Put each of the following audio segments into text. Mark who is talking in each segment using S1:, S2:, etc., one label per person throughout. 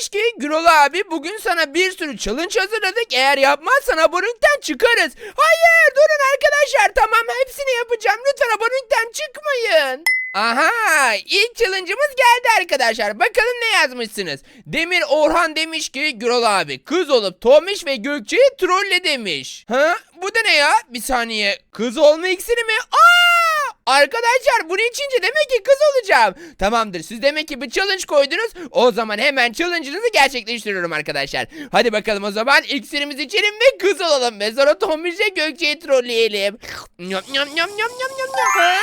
S1: demiş ki Gürol abi bugün sana bir sürü challenge hazırladık. Eğer yapmazsan abonelikten çıkarız. Hayır durun arkadaşlar tamam hepsini yapacağım. Lütfen abonelikten çıkmayın. Aha ilk challenge'ımız geldi arkadaşlar. Bakalım ne yazmışsınız. Demir Orhan demiş ki Gürol abi kız olup Tomiş ve Gökçe'yi trolle demiş. Ha bu da ne ya? Bir saniye. Kız olma iksiri mi? Aa! Arkadaşlar bunu içince demek ki kız olacağım. Tamamdır siz demek ki bir challenge koydunuz. O zaman hemen challenge'ınızı gerçekleştiriyorum arkadaşlar. Hadi bakalım o zaman iksirimizi içelim ve kız olalım. Ve sonra Tomiş'le Gökçe'yi trolleyelim. Nyam nyam nyam nyam nyam nyam. Ha?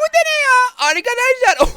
S1: Bu da ne ya? Arkadaşlar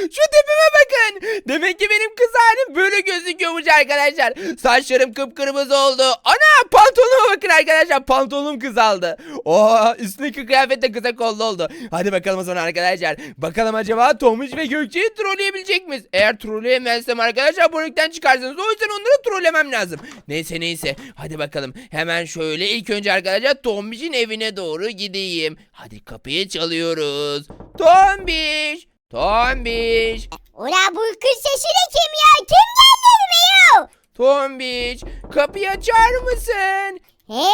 S1: şu tepeme bakın. Demek ki benim kız halim böyle gözüküyormuş arkadaşlar. Saçlarım kıpkırmızı oldu. Ana pantolonuma bakın arkadaşlar. Pantolonum kızaldı. Oha üstündeki kıyafet de kısa kollu oldu. Hadi bakalım o zaman arkadaşlar. Bakalım acaba Tomuş ve Gökçe'yi trolleyebilecek miyiz? Eğer trolleyemezsem arkadaşlar abonelikten çıkarsınız. O yüzden onları trollemem lazım. Neyse neyse. Hadi bakalım. Hemen şöyle ilk önce arkadaşlar Tombiş'in evine doğru gideyim. Hadi kapıyı çalıyoruz. Tombiş! Tombiş!
S2: Ula bu kız sesi de kim ya? Kim geldi evime ya?
S1: Tombiş! Kapıyı açar mısın?
S2: He?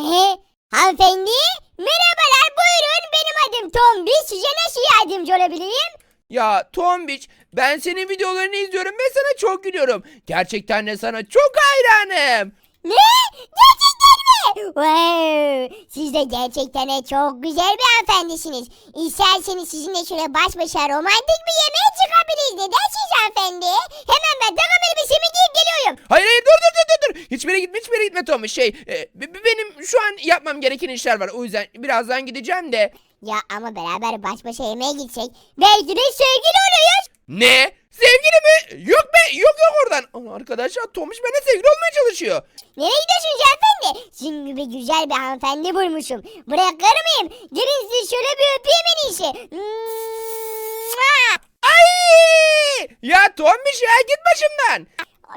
S2: He? Hanımefendi? Merhabalar buyurun benim adım Tombi. Size nasıl yardımcı olabilirim?
S1: Ya Tombiş ben senin videolarını izliyorum ve sana çok gülüyorum. Gerçekten de sana çok hayranım.
S2: Ne? Gerçekten? Wow. Siz de gerçekten de çok güzel bir hanımefendisiniz. İsterseniz sizinle şöyle baş başa romantik bir yemeğe çıkabiliriz. Ne dersiniz hanımefendi? Hemen ben takım elbisemi giyip geliyorum.
S1: Hayır hayır dur dur dur dur dur. Hiçbir yere gitme hiçbir yere gitme Tombiş. Şey e, benim şu an yapmam gereken işler var. O yüzden birazdan gideceğim de.
S2: Ya ama beraber baş başa yemeğe gitsek belki de sevgili oluruz.
S1: Ne? Sevgili mi? Yok be yok yok oradan. Ama arkadaşlar Tomiş benimle sevgili olmaya çalışıyor.
S2: Nereye gidiyorsunuz hanımefendi? Sizin gibi güzel bir hanımefendi bulmuşum. Bırakır mıyım? Gelin sizi şöyle bir öpeyim en iyisi.
S1: Ay! Ya Tomiş ya git başımdan.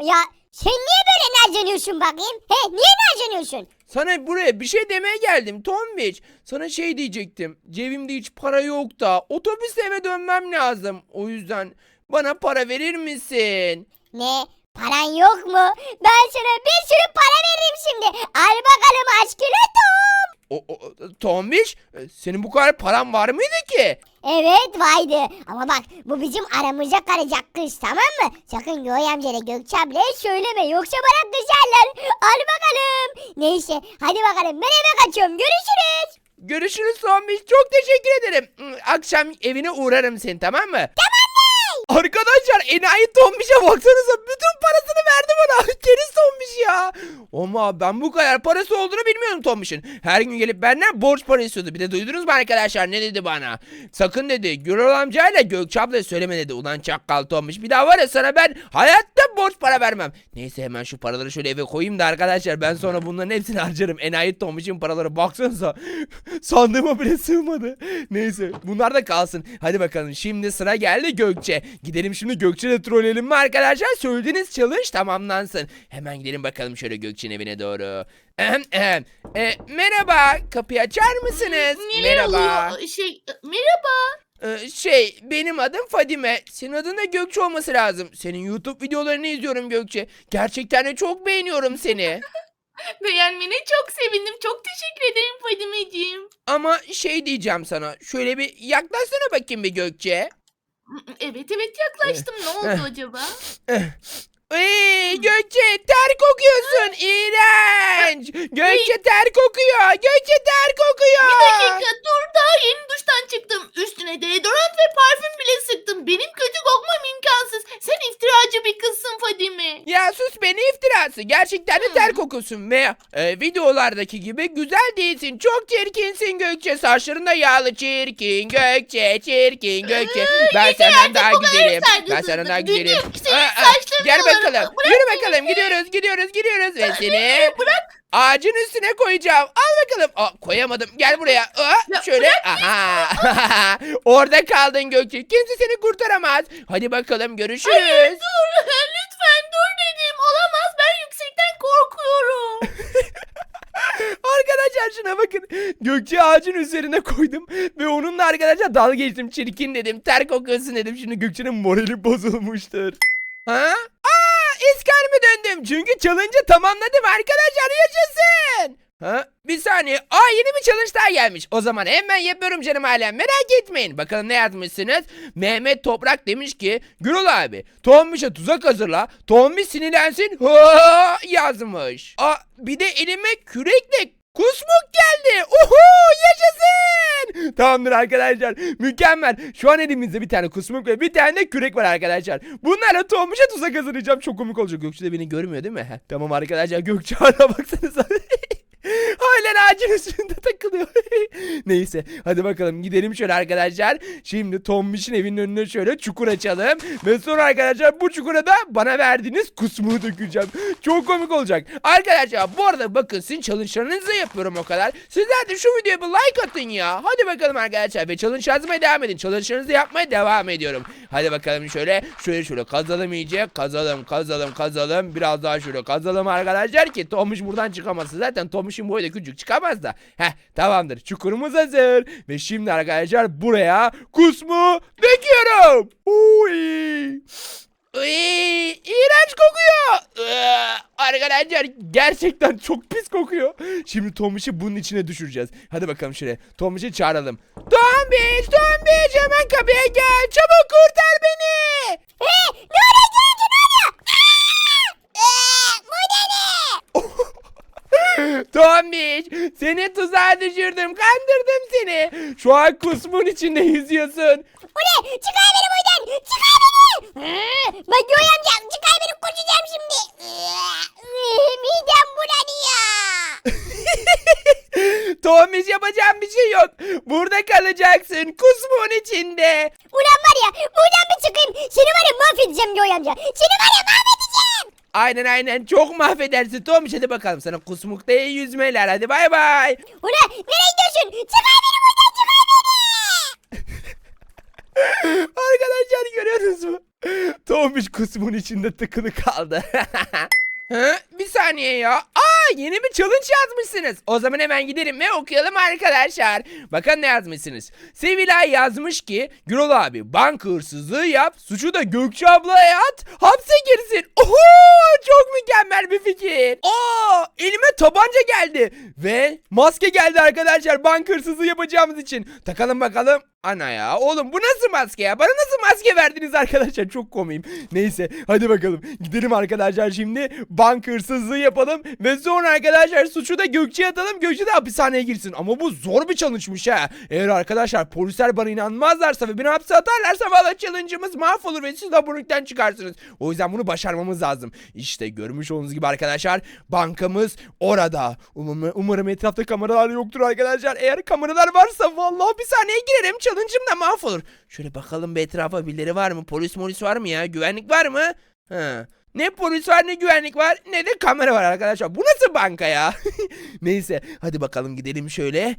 S2: Ya sen niye böyle nazlanıyorsun bakayım? He niye nazlanıyorsun?
S1: Sana buraya bir şey demeye geldim Tombiç. Sana şey diyecektim. Cebimde hiç para yok da otobüsle eve dönmem lazım. O yüzden bana para verir misin?
S2: Ne? Paran yok mu? Ben sana bir sürü para veririm şimdi. Al bakalım aşkına Tom.
S1: O, o, Tombiç e, senin bu kadar paran var mıydı ki?
S2: Evet vaydı. Ama bak bu bizim aramıza kalacak kız tamam mı? Sakın Göğe amcayla Gökçe ablaya söyleme yoksa bana kızarlar. Al bakalım. Neyse hadi bakalım ben eve kaçıyorum görüşürüz.
S1: Görüşürüz Tombiç. Çok teşekkür ederim. Akşam evine uğrarım seni tamam mı? Tamam Arkadaşlar enayi Tombiş'e baksanıza bütün parasını verdi bana. Keriz Tombiş ya. Ama ben bu kadar parası olduğunu bilmiyorum Tombiş'in. Her gün gelip benden borç para istiyordu. Bir de duydunuz mu arkadaşlar ne dedi bana? Sakın dedi Gürol amcayla Gökçe ablaya söyleme dedi. Ulan çakkal Tombiş. Bir daha var ya sana ben hayatta borç para vermem. Neyse hemen şu paraları şöyle eve koyayım da arkadaşlar ben sonra bunların hepsini harcarım. Enayi Tombiş'in paraları baksanıza. Sandığıma bile sığmadı. Neyse bunlar da kalsın. Hadi bakalım şimdi sıra geldi Gökçe. Gidelim şimdi Gökçe'yle trolleyelim mi arkadaşlar? Söylediğiniz challenge tamamlansın. Hemen gidelim bakalım şöyle Gökçe'nin evine doğru. Ahem, ahem. E, merhaba kapıyı açar mısınız?
S3: Neler oluyor? Şey, merhaba.
S1: Ee, şey benim adım Fadime. Senin adın da Gökçe olması lazım. Senin YouTube videolarını izliyorum Gökçe. Gerçekten de çok beğeniyorum seni.
S3: Beğenmene çok sevindim. Çok teşekkür ederim Fadimeciğim.
S1: Ama şey diyeceğim sana. Şöyle bir yaklaşsana bakayım bir Gökçe.
S3: Evet evet yaklaştım. Ne oldu acaba?
S1: Ee, Gökçe ter kokuyorsun. İğrenç. Gökçe ter kokuyor. Gökçe ter kokuyor.
S3: Bir dakika dur daha yeni duştan çıktım. Üstüne deodorant ve parfüm bile sıktım. Benim kötü kokmam imkansız. Sen iftiracı bir kızsın Fadime.
S1: Ya sus beni iftirası. Gerçekten de ter kokusun ve e, videolardaki gibi güzel değilsin. Çok çirkinsin Gökçe. Saçların da yağlı çirkin. Gökçe çirkin Gökçe. Ben
S3: yeter
S1: senden
S3: artık
S1: daha
S3: bu kadar
S1: güzelim. Ben
S3: saygısızlık.
S1: senden daha
S3: Düdük,
S1: güzelim.
S3: senin
S1: Aa, aa,
S3: saçların
S1: Gel
S3: olur.
S1: Bakalım.
S3: Bırak
S1: Yürü
S3: beni.
S1: bakalım. Gidiyoruz gidiyoruz gidiyoruz ve seni ağacın üstüne koyacağım. Al bakalım. Aa, koyamadım. Gel buraya. Aa,
S3: Ya,
S1: şöyle. Aha. Orada kaldın Gökçe. Kimse seni kurtaramaz. Hadi bakalım görüşürüz.
S3: Hayır dur. Lütfen dur dedim. Olamaz ben yüksekten korkuyorum.
S1: Arkadaşlar şuna bakın. Gökçe ağacın üzerine koydum. Ve onunla arkadaşlar dalga geçtim. Çirkin dedim. Ter kokuyorsun dedim. Şimdi Gökçe'nin morali bozulmuştur. Ha? Aa çünkü challenge'ı tamamladım arkadaşlar yaşasın. Ha? Bir saniye. Aa yeni bir challenge daha gelmiş. O zaman hemen yapıyorum canım alem. Merak etmeyin. Bakalım ne yazmışsınız? Mehmet Toprak demiş ki Gürol abi Tombiş'e tuzak hazırla. Tombiş sinirlensin. Ha yazmış. Aa bir de elime kürekle kusmuk geldi. Uhu yaşasın. Tamamdır arkadaşlar. Mükemmel. Şu an elimizde bir tane kusmuk ve bir tane de kürek var arkadaşlar. Bunlarla Tombiş'e tuzak hazırlayacağım. Çok komik olacak. Gökçe de beni görmüyor değil mi? Tamam arkadaşlar. Gökçe hala baksanıza. Ağacın üstünde takılıyor. Neyse hadi bakalım gidelim şöyle arkadaşlar. Şimdi Tombiş'in evinin önüne şöyle çukur açalım. Ve sonra arkadaşlar bu çukura da bana verdiğiniz kusmuğu dökeceğim. Çok komik olacak. Arkadaşlar bu arada bakın sizin challenge'larınızı yapıyorum o kadar. Sizler de şu videoya bir like atın ya. Hadi bakalım arkadaşlar ve challenge yazmaya devam edin. Challenge'larınızı yapmaya devam ediyorum. Hadi bakalım şöyle şöyle şöyle kazalım iyice. Kazalım kazalım kazalım. Biraz daha şöyle kazalım arkadaşlar ki Tomuş buradan çıkamasın. Zaten Tomuş'un boyu da küçük çıkamaz da. Heh tamamdır. Çukurumuz hazır. Ve şimdi arkadaşlar buraya kusmu döküyorum. Uy. Iy, iğrenç kokuyor. Iı, Arkadaşlar gerçekten çok pis kokuyor. Şimdi Tomiş'i bunun içine düşüreceğiz. Hadi bakalım şöyle. Tomiş'i çağıralım. Tombiş, Tombiş hemen kapıya gel. Çabuk kurtar beni.
S2: Ee, ne oluyor Gökçe ne oluyor? Aa! Ee, bu da ne?
S1: Tombiş seni tuzağa düşürdüm. Kandırdım seni. Şu an kusmun içinde yüzüyorsun.
S2: Bu ne? Çıkar beni buradan. Çıkar beni. Bak amca çıkar beni kurtulacağım şimdi. Midem bulanıyor.
S1: Tombiş yapacağım bir şey yok. Burada kalacaksın. Kusmun içinde.
S2: Ulan var ya buradan bir çıkayım. Seni var ya mahvedeceğim Göğe amca. Seni var ya mahvedeceğim.
S1: Aynen aynen çok mahvedersin Tombiş hadi bakalım sana kusmukta iyi yüzmeler hadi bay bay.
S2: Ulan nereye gidiyorsun? Çıkar beni buradan çıkar beni.
S1: Arkadaşlar görüyorsunuz mu? Tombiş kusmun içinde tıkılı kaldı. Ha, bir saniye ya. Aa yeni bir challenge yazmışsınız. O zaman hemen gidelim ve okuyalım arkadaşlar. Bakın ne yazmışsınız. Sevilay yazmış ki Gürol abi banka hırsızlığı yap. Suçu da Gökçe ablaya at. Hapse girsin. Oho çok mükemmel bir fikir. Aa elime tabanca geldi. Ve maske geldi arkadaşlar banka hırsızlığı yapacağımız için. Takalım bakalım. Ana ya oğlum bu nasıl maske ya? Bana nasıl maske verdiniz arkadaşlar? Çok komiyim. Neyse hadi bakalım. Gidelim arkadaşlar şimdi. Banka hırsızlığı yapalım. Ve sonra arkadaşlar suçu da Gökçe'ye atalım. Gökçe de hapishaneye girsin. Ama bu zor bir challenge'mış ha. Eğer arkadaşlar polisler bana inanmazlarsa ve beni hapse atarlarsa valla challenge'ımız mahvolur ve siz abonelikten çıkarsınız. O yüzden bunu başarmamız lazım. İşte görmüş olduğunuz gibi arkadaşlar bankamız orada. Umarım, umarım etrafta kameralar yoktur arkadaşlar. Eğer kameralar varsa vallahi hapishaneye girerim. Challenge'ım da mahvolur. Şöyle bakalım bir etrafa birileri var mı? Polis molis var mı ya? Güvenlik var mı? Ha. Ne polis var ne güvenlik var ne de kamera var arkadaşlar. Bu nasıl banka ya? Neyse hadi bakalım gidelim şöyle.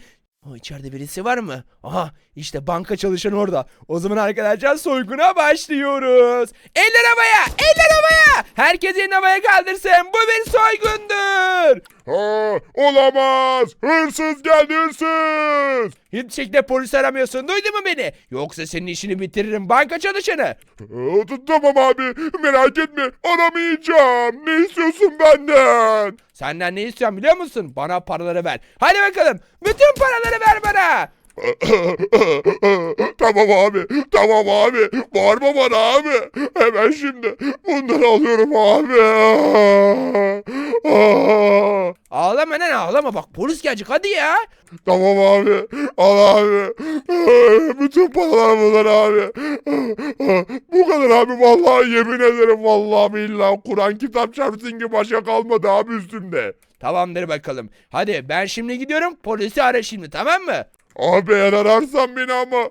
S1: O içeride birisi var mı? Aha işte banka çalışan orada. O zaman arkadaşlar soyguna başlıyoruz. Eller havaya eller havaya. Herkes elini havaya kaldırsın. Bu bir soygundur.
S4: Ha, olamaz. Hırsız geldi hırsız.
S1: Hiçbir şekilde polis aramıyorsun. Duydun mu beni? Yoksa senin işini bitiririm banka çalışanı.
S4: T- tamam abi merak etme aramayacağım. Ne istiyorsun benden?
S1: Senden ne istiyorum biliyor musun? Bana paraları ver. Hadi bakalım. Bütün paraları ver bana.
S4: tamam abi tamam abi bağırma bana abi. Hemen şimdi bunları alıyorum abi.
S1: Ağlama lan ağlama bak polis gelecek hadi ya.
S4: Tamam abi al abi. Bütün paralar bunlar abi. Bu kadar abi vallahi yemin ederim vallahi billahi Kur'an kitap çarpsın ki başka kalmadı abi üstümde.
S1: Tamamdır bakalım. Hadi ben şimdi gidiyorum polisi ara şimdi tamam mı?
S4: Abi eğer ararsan beni ama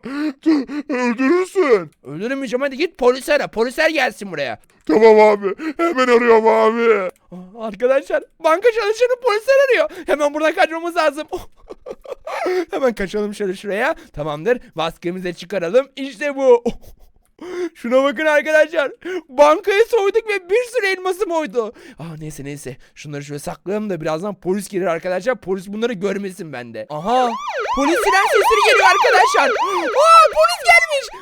S4: öldürürsün.
S1: Öldürmeyeceğim hadi git polisi ara. Polisler gelsin buraya.
S4: Tamam abi hemen arıyorum abi.
S1: Aa, Arkadaşlar banka çalışanı polisler arıyor. Hemen buradan kaçmamız lazım. Hemen kaçalım şöyle şuraya. Tamamdır. Maskemizi çıkaralım. İşte bu. Şuna bakın arkadaşlar. Bankayı soyduk ve bir sürü elmasım oydu. Aa neyse neyse. Şunları şöyle saklayalım da birazdan polis gelir arkadaşlar. Polis bunları görmesin bende. Aha. Polis siren sesleri geliyor arkadaşlar. Aa polis.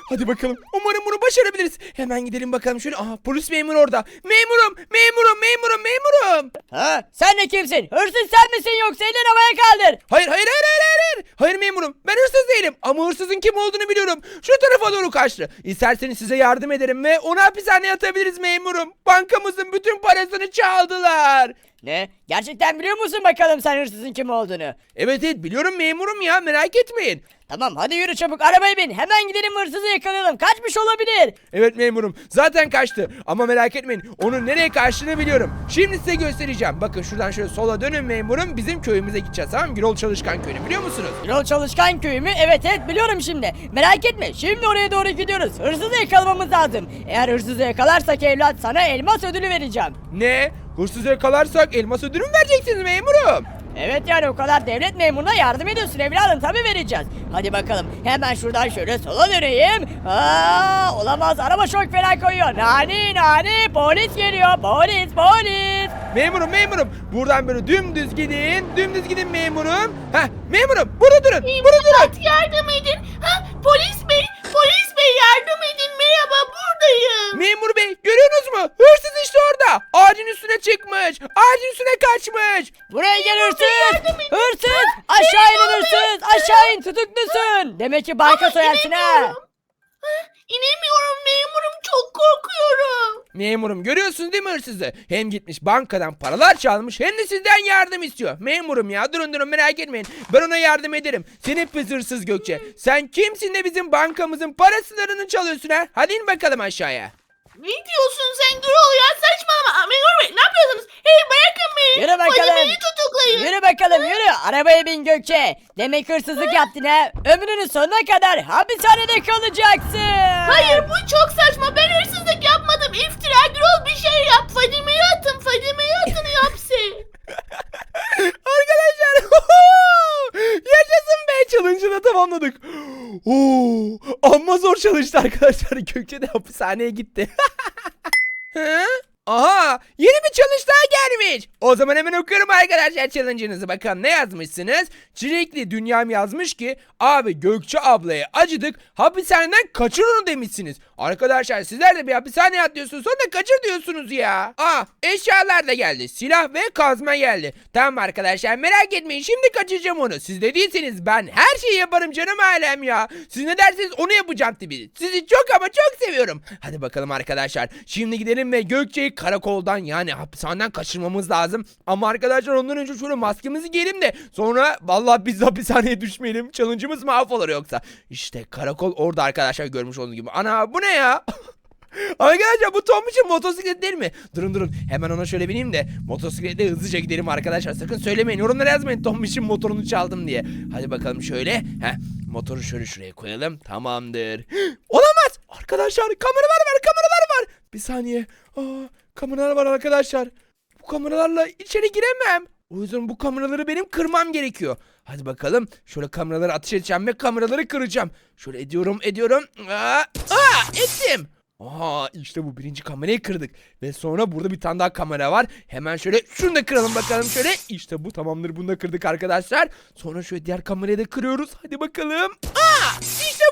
S1: Hadi bakalım. Umarım bunu başarabiliriz. Hemen gidelim bakalım şöyle. Aha polis memuru orada. Memurum, memurum, memurum, memurum.
S5: Ha? Sen de kimsin? Hırsız sen misin yoksa elini havaya kaldır.
S1: Hayır hayır hayır hayır hayır. Hayır memurum ben hırsız değilim ama hırsızın kim olduğunu biliyorum. Şu tarafa doğru kaçtı. İsterseniz size yardım ederim ve onu hapishaneye atabiliriz memurum. Bankamızın bütün parasını çaldılar.
S5: Ne? Gerçekten biliyor musun bakalım sen hırsızın kim olduğunu?
S1: Evet evet biliyorum memurum ya merak etmeyin.
S5: Tamam hadi yürü çabuk arabaya bin. Hemen gidelim hırsızı yakalayalım. Kaçmış olabilir.
S1: Evet memurum zaten kaçtı ama merak etmeyin onun nereye kaçtığını biliyorum. Şimdi size göstereceğim. Bakın şuradan şöyle sola dönün memurum bizim köyümüze gideceğiz tamam mı? Gürol Çalışkan Köyü'nü biliyor musunuz?
S5: Yol Çalışkan Köyü mü? Evet evet biliyorum şimdi. Merak etme şimdi oraya doğru gidiyoruz. Hırsızı yakalamamız lazım. Eğer hırsızı yakalarsak evlat sana elmas ödülü vereceğim.
S1: Ne? Hırsızı yakalarsak elmas ödülü mü vereceksiniz memurum?
S5: Evet yani o kadar devlet memuruna yardım ediyorsun evladım tabi vereceğiz. Hadi bakalım hemen şuradan şöyle sola döneyim. Aa, olamaz araba çok fena koyuyor. Nani nani polis geliyor polis polis.
S1: Memurum memurum buradan böyle dümdüz gidin dümdüz gidin memurum. Heh memurum burada durun burada durun.
S3: Yardım edin. Ha, polis
S5: Demek ki banka soyarsın ha.
S3: İnemiyorum. Memurum çok korkuyorum.
S1: Memurum görüyorsunuz değil mi hırsızı? Hem gitmiş bankadan paralar çalmış hem de sizden yardım istiyor. Memurum ya durun durun merak etmeyin. Ben ona yardım ederim. Sen pis hırsız Gökçe. Sen kimsin de bizim bankamızın parasını çalıyorsun ha? Hadi in bakalım aşağıya.
S3: Ne diyorsun sen Gürol ya saçmalama. Memur bey ne yapıyorsunuz? Hey bırakın beni.
S5: Yürü bakalım.
S3: Fadime'yi tutuklayın.
S5: Yürü bakalım yürü. Arabaya bin Gökçe. Demek hırsızlık yaptın ha. Ömrünün sonuna kadar hapishanede kalacaksın.
S3: Hayır bu çok saçma. Ben hırsızlık yapmadım. İftira Gürol bir şey yap. Fadime'yi atın. Fadime'yi atın yapsın.
S1: Arkadaşlar yaşasın be challenge'ı da tamamladık. Oo, amma zor çalıştı arkadaşlar. Gökçe de hapishaneye gitti. Hı? Aha yeni bir challenge daha gelmiş. O zaman hemen okuyorum arkadaşlar challenge'ınızı. Bakalım ne yazmışsınız? Çilekli dünyam yazmış ki abi Gökçe ablaya acıdık hapishaneden kaçır onu demişsiniz. Arkadaşlar sizler de bir hapishaneye atlıyorsunuz sonra kaçır diyorsunuz ya. Aa eşyalar da geldi. Silah ve kazma geldi. Tamam arkadaşlar merak etmeyin şimdi kaçıracağım onu. Siz de değilseniz ben her şeyi yaparım canım alem ya. Siz ne derseniz onu yapacağım tabii. Sizi çok ama çok seviyorum. Hadi bakalım arkadaşlar. Şimdi gidelim ve Gökçe'yi karakoldan yani hapishaneden kaçırmamız lazım. Ama arkadaşlar ondan önce şöyle maskemizi giyelim de sonra vallahi biz hapishaneye düşmeyelim. Challenge'ımız mahvolur yoksa. İşte karakol orada arkadaşlar görmüş olduğunuz gibi. Ana bu ne ya? Arkadaşlar bu Tom için motosiklet değil mi? Durun durun hemen ona şöyle bineyim de motosikletle hızlıca gidelim arkadaşlar. Sakın söylemeyin yorumlara yazmayın Tom için motorunu çaldım diye. Hadi bakalım şöyle. Heh, motoru şöyle şuraya koyalım. Tamamdır. Olamaz. Arkadaşlar kameralar var kameralar var. Bir saniye. Aa, kameralar var arkadaşlar. Bu kameralarla içeri giremem. O yüzden bu kameraları benim kırmam gerekiyor. Hadi bakalım. Şöyle kameraları ateş edeceğim ve kameraları kıracağım. Şöyle ediyorum ediyorum. Aa, aa ettim. Aha işte bu birinci kamerayı kırdık. Ve sonra burada bir tane daha kamera var. Hemen şöyle şunu da kıralım bakalım şöyle. İşte bu tamamdır bunu da kırdık arkadaşlar. Sonra şöyle diğer kamerayı da kırıyoruz. Hadi bakalım. Aa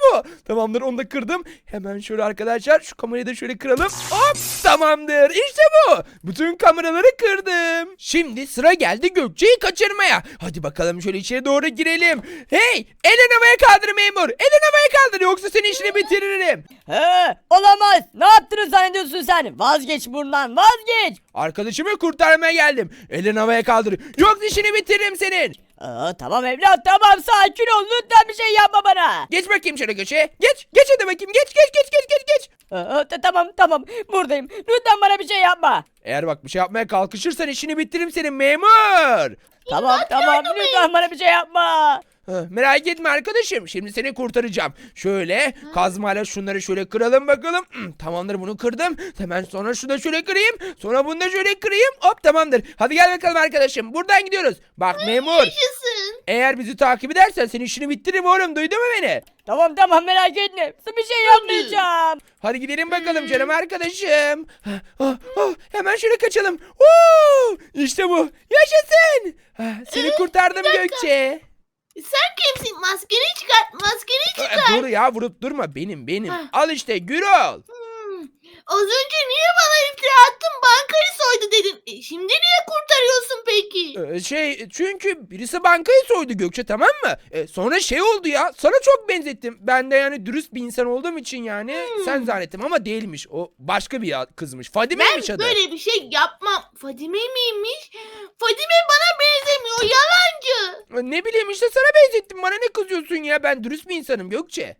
S1: bu. Tamamdır onu da kırdım. Hemen şöyle arkadaşlar şu kamerayı da şöyle kıralım. Hop tamamdır. İşte bu. Bütün kameraları kırdım. Şimdi sıra geldi Gökçe'yi kaçırmaya. Hadi bakalım şöyle içeri doğru girelim. Hey elini havaya kaldır memur. Elini havaya kaldır yoksa senin işini bitiririm.
S5: He, olamaz. Ne yaptığını zannediyorsun sen? Vazgeç bundan vazgeç.
S1: Arkadaşımı kurtarmaya geldim. Elini havaya kaldır. Yoksa işini bitiririm senin.
S5: Aa, tamam evlat tamam sakin ol lütfen bir şey yapma bana.
S1: Geç bakayım şöyle köşeye. Geç. Geç hadi bakayım. Geç geç geç geç geç geç.
S5: Aa, ta- tamam tamam buradayım lütfen bana bir şey yapma.
S1: Eğer bak bir şey yapmaya kalkışırsan işini bitiririm senin memur.
S5: Tamam tamam lütfen bana bir şey yapma.
S1: Merak etme arkadaşım. Şimdi seni kurtaracağım. Şöyle kazmayla şunları şöyle kıralım bakalım. Hmm, Tamamdır bunu kırdım. Hemen sonra şunu da şöyle kırayım. Sonra bunu da şöyle kırayım. Hop tamamdır. Hadi gel bakalım arkadaşım. Buradan gidiyoruz. Bak memur.
S3: Yaşasın.
S1: Eğer bizi takip edersen senin işini bittiririm oğlum duydun mu beni?
S5: Tamam tamam merak etme. Bir şey yapmayacağım.
S1: Hadi gidelim bakalım canım arkadaşım. Ah, ah, ah, hemen şöyle kaçalım. Oo, işte bu. Yaşasın. Ah, Seni kurtardım Gökçe.
S3: Sen kimsin? Maskeni çıkart. Maskeni çıkart.
S1: Dur ya vurup durma benim benim.
S3: Ah.
S1: Al işte Gürol.
S3: Hmm, Az önce niye bana iftira attın bankayı soydu dedin. E, şimdi niye kurtarıyorsun peki?
S1: Ee, şey çünkü birisi bankayı soydu Gökçe tamam mı? Ee, sonra şey oldu ya sana çok benzettim. Ben de yani dürüst bir insan olduğum için yani sen zannettim ama değilmiş. O başka bir ya- kızmış.
S3: Ben
S1: Fadime'ymiş adı.
S3: böyle bir şey yapmam. Fadime miymiş? Fadime bana benzemiyor yalancı.
S1: Ee, Ne bileyim işte sana benzettim. Bana ne kızıyorsun ya? Ben dürüst bir insanım Gökçe.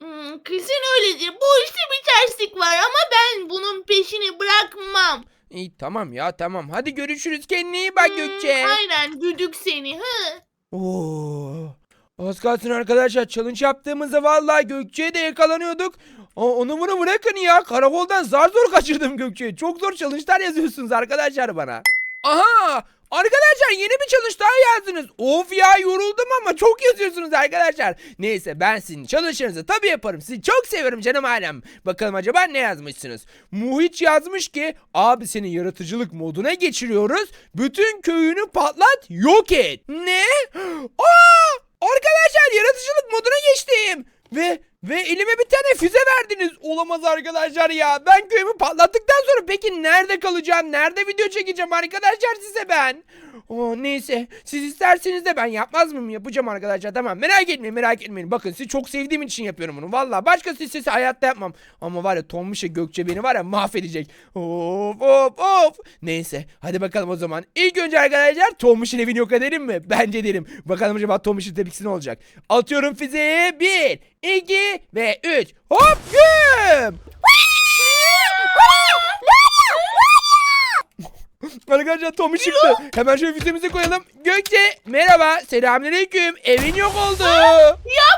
S3: Hmm, kesin öyledir. Bu işte bir terslik var ama ben bunun peşini bırakmam.
S1: İyi tamam ya tamam. Hadi görüşürüz. Kendine iyi bak
S3: Hmm,
S1: Gökçe.
S3: Aynen güdük seni. Hı.
S1: Oo. Az kalsın arkadaşlar challenge yaptığımızda vallahi Gökçe'ye de yakalanıyorduk. Aa, onu bunu bırakın ya. Karakoldan zar zor kaçırdım Gökçe'yi. Çok zor challenge'lar yazıyorsunuz arkadaşlar bana. Aha! Arkadaşlar yeni bir challenge daha yazdınız. Of ya yoruldum ama çok yazıyorsunuz arkadaşlar. Neyse ben sizin challenge'ınızı tabii yaparım. Sizi çok seviyorum canım ailem. Bakalım acaba ne yazmışsınız? Muhiç yazmış ki abi seni yaratıcılık moduna geçiriyoruz. Bütün köyünü patlat yok et. Ne? Aa! Arkadaşlar yaratıcılık moduna geçtim. Ve ve elime bir tane füze verdiniz. Olamaz arkadaşlar ya. Ben köyümü patlattıktan sonra peki nerede kalacağım? Nerede video çekeceğim arkadaşlar size ben? Oh, neyse. Siz isterseniz de ben yapmaz mıyım? Yapacağım arkadaşlar. Tamam. Merak etmeyin merak etmeyin. Bakın sizi çok sevdiğim için yapıyorum bunu. Valla başkası istese hayatta yapmam. Ama var ya Tombiş'e Gökçe beni var ya mahvedecek. Of of of. Neyse. Hadi bakalım o zaman. İlk önce arkadaşlar Tombiş'in evini yok edelim mi? Bence edelim. Bakalım acaba Tombiş'in tepkisi ne olacak? Atıyorum füzeye. 1, 2 ve 3. Hop güm. Arkadaşlar Tommy çıktı. Hemen şöyle füzemizi koyalım. Gökçe merhaba. Selamünaleyküm. Evin yok oldu.
S3: Yapma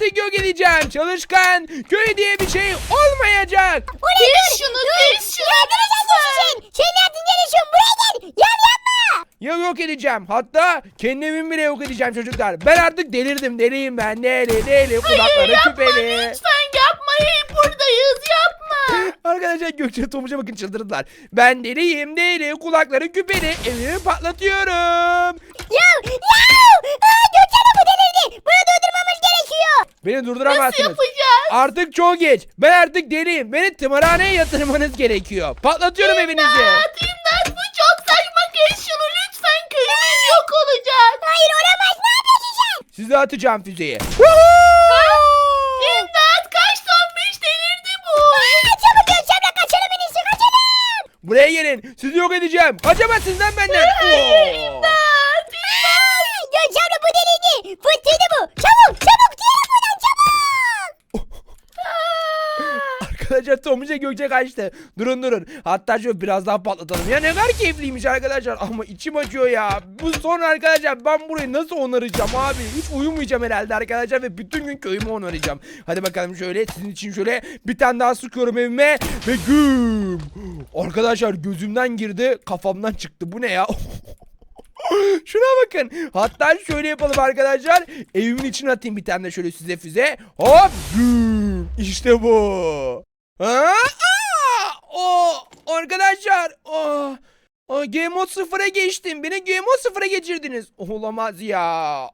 S1: artık yok edeceğim. Çalışkan. Köy diye bir şey olmayacak.
S3: Kes şunu kes şunu.
S2: Sen, sen nereden geliyorsun? Buraya gel. Yan yapma.
S1: Ya yok edeceğim. Hatta kendi evimi bile yok edeceğim çocuklar. Ben artık delirdim. Deliyim ben. Deli deli. Kulakları
S3: yapma
S1: küpeli.
S3: lütfen yapma. Hep buradayız yapma.
S1: Arkadaşlar Gökçe Tomuç'a bakın çıldırdılar. Ben deliyim deli. Kulakları küpeli. Evimi patlatıyorum.
S2: Ya ya. Aa, Gökçen'e bu delirdi. Gerekiyor.
S1: Beni
S3: Nasıl
S1: durduramazsınız.
S3: yapacağız?
S1: Artık çok geç. Ben artık deliyim. Beni tımarhaneye yatırmanız gerekiyor. Patlatıyorum evinizi.
S3: İmdat imdat bu çok saçma. Şunu lütfen. Köyümüz yok olacak.
S2: Hayır olamaz. Ne yapıyorsun sen?
S1: Size atacağım füzeyi.
S3: İmdat kaç tombiş delirdi bu.
S2: Aa, çabuk Gökçen'le kaçalım en iyisi kaçalım.
S1: Buraya gelin. Sizi yok edeceğim. Kaçamazsınız lan benden. Oo.
S3: İmdat imdat.
S2: Gökçen'le bu delirdi. Fıttıydı bu. Çabuk çabuk diyelim buradan çabuk.
S1: Tomuç'a Gökçe kaçtı. Durun durun. Hatta şöyle biraz daha patlatalım. Ya ne kadar keyifliymiş arkadaşlar. Ama içim acıyor ya. Bu son arkadaşlar ben burayı nasıl onaracağım abi. Hiç uyumayacağım herhalde arkadaşlar. Ve bütün gün köyümü onaracağım. Hadi bakalım şöyle sizin için şöyle bir tane daha sıkıyorum evime. Ve güm. Arkadaşlar gözümden girdi. Kafamdan çıktı. Bu ne ya? Şuna bakın. Hatta şöyle yapalım arkadaşlar. Evimin içine atayım bir tane de şöyle size füze. Hop. Güm. İşte bu. Aa! O arkadaşlar. Aa! Game Mode 0'a geçtim. Beni Game Mode 0'a geçirdiniz. Olamaz ya.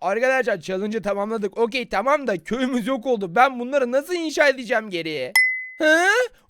S1: Arkadaşlar challenge'ı tamamladık. Okey tamam da köyümüz yok oldu. Ben bunları nasıl inşa edeceğim geriye? Hı?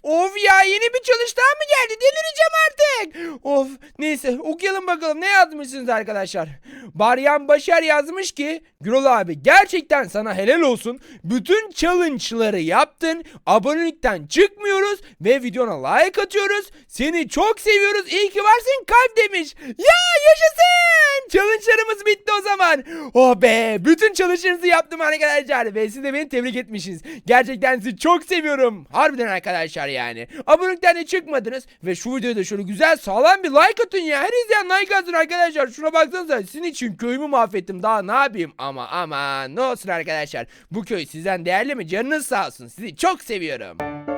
S1: Of ya yeni bir çalış daha mı geldi? Delireceğim artık. Of neyse okuyalım bakalım ne yazmışsınız arkadaşlar. Baryan Başar yazmış ki Gürol abi gerçekten sana helal olsun. Bütün challenge'ları yaptın. Abonelikten çıkmıyoruz ve videona like atıyoruz. Seni çok seviyoruz. İyi ki varsın kalp demiş. Ya yaşasın. Challenge'larımız bitti o zaman. Oh be bütün challenge'larınızı yaptım arkadaşlar. Ve siz de beni tebrik etmişsiniz. Gerçekten sizi çok seviyorum. Harbiden arkadaşlar yani. Abonelikten de çıkmadınız. Ve şu videoda şöyle güzel sağlam bir like atın ya. Her izleyen like atın arkadaşlar. Şuna baksanıza sizin için köyümü mahvettim. Daha ne yapayım? Ama ama ne olsun arkadaşlar. Bu köy sizden değerli mi? Canınız sağ olsun. Sizi çok seviyorum.